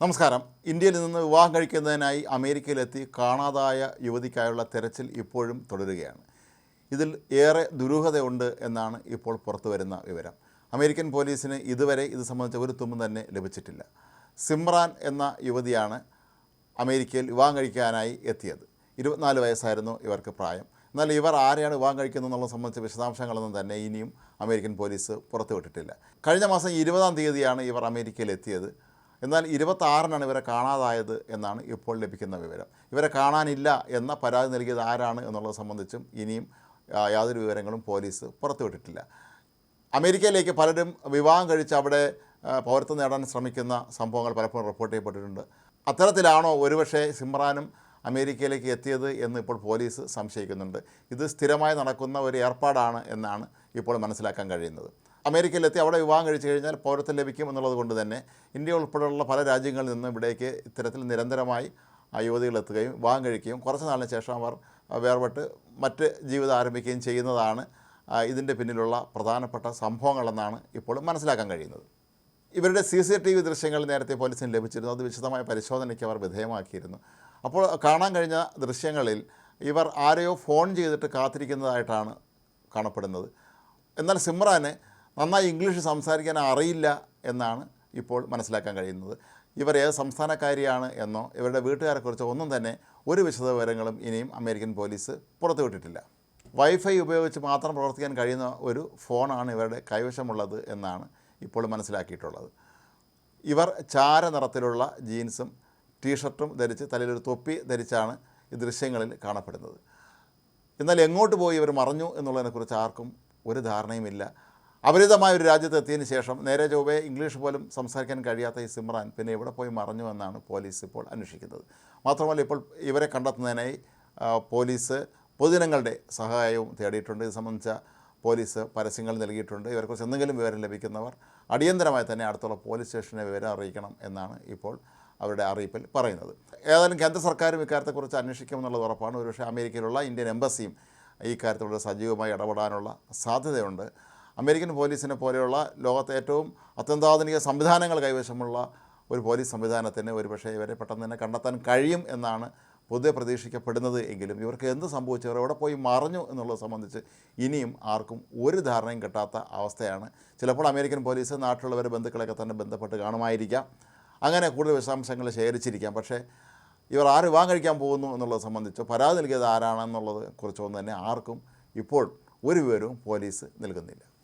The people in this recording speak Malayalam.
നമസ്കാരം. ഇന്ത്യയിൽ നിന്ന് വിവാഹം കഴിക്കുന്നതിനായി അമേരിക്കയിലെത്തി കാണാതായ യുവതിക്കായുള്ള തെരച്ചിൽ ഇപ്പോഴും തുടരുകയാണ്. ഇതിൽ ഏറെ ദുരൂഹതയുണ്ട് എന്നാണ് ഇപ്പോൾ പുറത്തു വരുന്ന വിവരം. അമേരിക്കൻ പോലീസിന് ഇതുവരെ ഇത് സംബന്ധിച്ച ഒരു തുമ്പും തന്നെ ലഭിച്ചിട്ടില്ല. സിമ്രാൻ എന്ന യുവതിയാണ് അമേരിക്കയിൽ വിവാഹം കഴിക്കാനായി എത്തിയത്. ഇരുപത്തിനാല് വയസ്സായിരുന്നു ഇവർക്ക് പ്രായം. എന്നാൽ ഇവർ ആരെയാണ് വിവാഹം കഴിക്കുന്നത് എന്നുള്ളത് സംബന്ധിച്ച വിശദാംശങ്ങളൊന്നും തന്നെ ഇനിയും അമേരിക്കൻ പോലീസ് പുറത്തുവിട്ടിട്ടില്ല. കഴിഞ്ഞ മാസം ഇരുപതാം തീയതിയാണ് ഇവർ അമേരിക്കയിൽ എത്തിയത് എന്നാൽ ഇരുപത്താറിനാണ് ഇവരെ കാണാതായത് എന്നാണ് ഇപ്പോൾ ലഭിക്കുന്ന വിവരം. ഇവരെ കാണാനില്ല എന്ന പരാതി നൽകിയത് ആരാണ് എന്നുള്ളത് സംബന്ധിച്ചും ഇനിയും യാതൊരു വിവരങ്ങളും പോലീസ് പുറത്തുവിട്ടിട്ടില്ല. അമേരിക്കയിലേക്ക് പലരും വിവാഹം കഴിച്ച് അവിടെ പൗരത്വം നേടാൻ ശ്രമിക്കുന്ന സംഭവങ്ങൾ പലപ്പോഴും റിപ്പോർട്ട് ചെയ്യപ്പെട്ടിട്ടുണ്ട്. അത്തരത്തിലാണോ ഒരുപക്ഷെ സിമ്രാനും അമേരിക്കയിലേക്ക് എത്തിയത് എന്ന് ഇപ്പോൾ പോലീസ് സംശയിക്കുന്നുണ്ട്. ഇത് സ്ഥിരമായി നടക്കുന്ന ഒരു ഏർപ്പാടാണ് എന്നാണ് ഇപ്പോൾ മനസ്സിലാക്കാൻ കഴിയുന്നത്. അമേരിക്കയിലെത്തി അവിടെ വിവാഹം കഴിച്ചു കഴിഞ്ഞാൽ പൗരത്വം ലഭിക്കും എന്നുള്ളത് കൊണ്ട് തന്നെ ഇന്ത്യ ഉൾപ്പെടെയുള്ള പല രാജ്യങ്ങളിൽ നിന്നും ഇവിടേക്ക് ഇത്തരത്തിൽ നിരന്തരമായി എത്തുകയും വിവാഹം കഴിക്കുകയും കുറച്ച് നാളിന് ശേഷം അവർ വേർപെട്ട് മറ്റ് ജീവിതം ആരംഭിക്കുകയും ചെയ്യുന്നതാണ് ഇതിന്റെ പിന്നിലുള്ള പ്രധാനപ്പെട്ട സംഭവങ്ങളെന്നാണ് ഇപ്പോൾ മനസ്സിലാക്കാൻ കഴിയുന്നത്. ഇവരുടെ സി സി ടി വി ദൃശ്യങ്ങൾ നേരത്തെ പോലീസിന് ലഭിച്ചിരുന്നു. അത് വിശദമായ പരിശോധനയ്ക്ക് അവർ വിധേയമാക്കിയിരുന്നു. അപ്പോൾ കാണാൻ കഴിഞ്ഞ ദൃശ്യങ്ങളിൽ ഇവർ ആരെയോ ഫോൺ ചെയ്തിട്ട് കാത്തിരിക്കുന്നതായിട്ടാണ് കാണപ്പെടുന്നത്. എന്നാൽ സിമ്രാന് നന്നായി ഇംഗ്ലീഷ് സംസാരിക്കാൻ അറിയില്ല എന്നാണ് ഇപ്പോൾ മനസ്സിലാക്കാൻ കഴിയുന്നത്. ഇവർ ഏത് സംസ്ഥാനക്കാരിയാണ് എന്നോ ഇവരുടെ വീട്ടുകാരെക്കുറിച്ചോ ഒന്നും തന്നെ ഒരു വിശദ വിവരങ്ങളും ഇനിയും അമേരിക്കൻ പോലീസ് പുറത്തുവിട്ടിട്ടില്ല വൈഫൈ ഉപയോഗിച്ച് മാത്രം പ്രവർത്തിക്കാൻ കഴിയുന്ന ഒരു ഫോണാണ് ഇവരുടെ കൈവശമുള്ളത് എന്നാണ് ഇപ്പോൾ മനസ്സിലാക്കിയിട്ടുള്ളത്. ഇവർ ചാര നിറത്തിലുള്ള ജീൻസും ടീഷർട്ടും ധരിച്ച് തലയിലൊരു തൊപ്പി ധരിച്ചാണ് ഈ ദൃശ്യങ്ങളിൽ കാണപ്പെടുന്നത്. എന്നാൽ എങ്ങോട്ട് പോയി ഇവർ മറഞ്ഞു എന്നുള്ളതിനെക്കുറിച്ച് ആർക്കും ഒരു ധാരണയുമില്ല. അപരിതമായ ഒരു രാജ്യത്ത് എത്തിയതിന് ശേഷം നേരെ ചൊവ്വേ ഇംഗ്ലീഷ് പോലും സംസാരിക്കാൻ കഴിയാത്ത ഈ സിമ്രാൻ പിന്നെ എവിടെ പോയി മറഞ്ഞു എന്നാണ് പോലീസ് ഇപ്പോൾ അന്വേഷിക്കുന്നത്. മാത്രമല്ല ഇപ്പോൾ ഇവരെ കണ്ടെത്തുന്നതിനായി പോലീസ് പൊതുജനങ്ങളുടെ സഹായവും തേടിയിട്ടുണ്ട്. ഇത് സംബന്ധിച്ച പോലീസ് പരസ്യങ്ങൾ നൽകിയിട്ടുണ്ട്. ഇവരെക്കുറിച്ച് എന്തെങ്കിലും വിവരം ലഭിക്കുന്നവർ അടിയന്തരമായി തന്നെ അടുത്തുള്ള പോലീസ് സ്റ്റേഷനെ വിവരം അറിയിക്കണം എന്നാണ് ഇപ്പോൾ അവരുടെ അറിയിപ്പിൽ പറയുന്നത്. ഏതായാലും കേന്ദ്ര സർക്കാരും ഇക്കാര്യത്തെക്കുറിച്ച് അന്വേഷിക്കുമെന്നുള്ളത് ഉറപ്പാണ്. ഒരുപക്ഷെ അമേരിക്കയിലുള്ള ഇന്ത്യൻ എംബസിയും ഈ കാര്യത്തിലൂടെ സജീവമായി ഇടപെടാനുള്ള സാധ്യതയുണ്ട്. അമേരിക്കൻ പോലീസിനെ പോലെയുള്ള ലോകത്തെ ഏറ്റവും അത്യന്താധുനിക സംവിധാനങ്ങൾ കൈവശമുള്ള ഒരു പോലീസ് സംവിധാനത്തിന് ഒരുപക്ഷെ ഇവരെ പെട്ടെന്ന് തന്നെ കണ്ടെത്താൻ കഴിയും എന്നാണ് പൊതുവെ പ്രതീക്ഷിക്കപ്പെടുന്നത് എങ്കിലും ഇവർക്ക് എന്ത് സംഭവിച്ചു? ഇവർ എവിടെ പോയി മറഞ്ഞു എന്നുള്ളത് സംബന്ധിച്ച് ഇനിയും ആർക്കും ഒരു ധാരണയും കിട്ടാത്ത അവസ്ഥയാണ്. ചിലപ്പോൾ അമേരിക്കൻ പോലീസ് നാട്ടിലുള്ളവരെ ബന്ധുക്കളെയൊക്കെ തന്നെ ബന്ധപ്പെട്ട് കാണുമായിരിക്കാം. അങ്ങനെ കൂടുതൽ വിശദാംശങ്ങൾ ശേഖരിച്ചിരിക്കാം. പക്ഷേ ഇവർ ആര് വിവാഹം കഴിക്കാൻ പോകുന്നു എന്നുള്ളത് സംബന്ധിച്ചോ പരാതി നൽകിയത് ആരാണെന്നുള്ളത് കുറിച്ചൊന്നും തന്നെ ആർക്കും ഇപ്പോൾ ഒരു വിവരവും പോലീസ് നൽകുന്നില്ല.